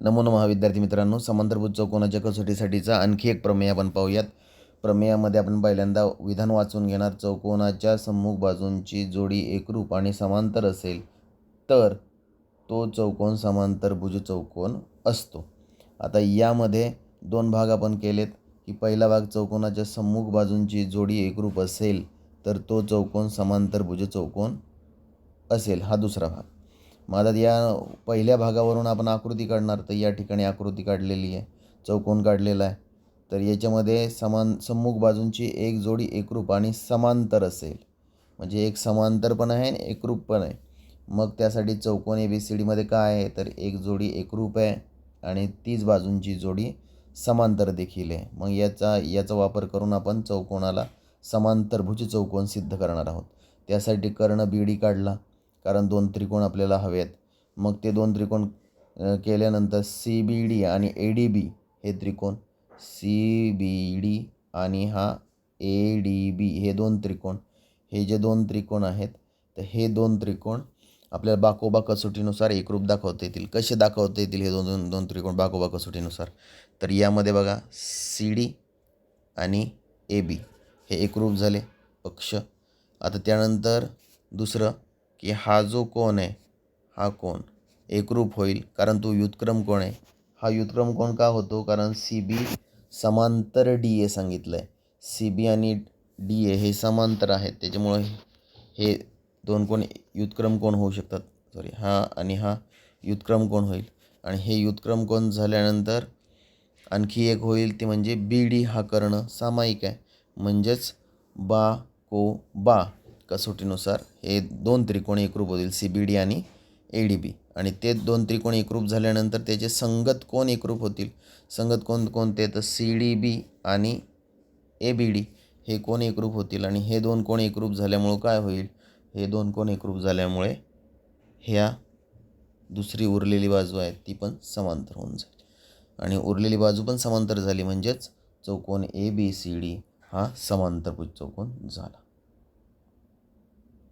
नमो नमः विद्यार्थी मित्रांनो. समांतरभूत चौकोनाच्या कसोटीसाठीचा आणखी एक प्रमेय आपण पाहूयात. प्रमेयामध्ये आपण पहिल्यांदा विधान वाचून घेणार. चौकोनाच्या सम्मुख बाजूंची जोडी एकरूप आणि समांतर असेल तर तो चौकोन समांतरभुज चौकोन असतो. आता यामध्ये दोन भाग आपण केलेत की पहिला भाग चौकोनाच्या सम्मुख बाजूंची जोडी एकरूप असेल तर तो चौकोन समांतरभुज चौकोन असेल. हा दुसरा भाग. मग या पहिल्या भागावरून आपण आकृती काढणार तर या ठिकाणी आकृती काढलेली आहे चौकोन काढलेला आहे. तर याच्यामध्ये समान सम्मुख बाजूंची एक जोडी एकरूप आणि समांतर असेल. म्हणजे एक समांतर पण आहे आणि एकरूप पण आहे. मग त्यासाठी चौकोन ए बी सी डीमध्ये काय आहे? तर एक जोडी एकरूप आहे आणि तीच बाजूंची जोडी समांतर देखील आहे. मग याचा याचा वापर करून आपण चौकोनाला समांतरभुज चौकोन सिद्ध करणार आहोत. त्यासाठी कर्ण बी डी काढला. कारण दोन त्रिकोण आपल्याला हवे आहेत मग ते दोन त्रिकोण केल्यानंतर सी बी डी आणि ए डी बी हे त्रिकोण. सी बी डी आणि हा ए डी बी हे दोन त्रिकोण. हे जे दोन त्रिकोण आहेत तर हे दोन त्रिकोण आपल्याला बाकोबा कसोटीनुसार एकरूप दाखवता येतील. कसे दाखवता येतील हे दोन दोन दोन त्रिकोण बाकोबा कसोटीनुसार? तर यामध्ये बघा सी डी आणि ए बी हे एकरूप झाले पक्ष. आता त्यानंतर दुसरं की हा जो कोण आहे हा कोण? एकरूप होईल कारण तो व्युत्क्रम कोण आहे? हा व्युत्क्रम कोण का होतो? कारण सी बी समांतर डी ए सांगितलं आहे सी बी आणि डी ए हे समांतर आहेत. त्याच्यामुळं हे दोन कोण व्युत्क्रम कोण होऊ शकतात? सॉरी हा आणि हा व्युत्क्रम कोण होईल? आणि हे व्युत्क्रम कोण झाल्यानंतर आणखी एक होईल ते म्हणजे बी डी हा कर्ण सामायिक आहे. म्हणजेच बा को बा. कसोटीनुसार हे दोन त्रिकोण एकरूप होतील सी बी डी आणि ए डी बी आणि ते दोन त्रिकोण एकरूप झाल्यानंतर त्याचे संगत कोण एकरूप होतील? संगत कोण कोणते? तर सी डी बी आणि ए बी डी हे कोण एकरूप होतील? आणि हे दोन कोण एकरूप झाल्यामुळं काय होईल? हे दोन कोण एकरूप झाल्यामुळे ह्या दुसरी उरलेली बाजू आहे ती पण समांतर होऊन जाईल. आणि उरलेली बाजू पण समांतर झाली म्हणजेच चौकोन ए बी सी डी हा समांतरभुज चौकोन झाला.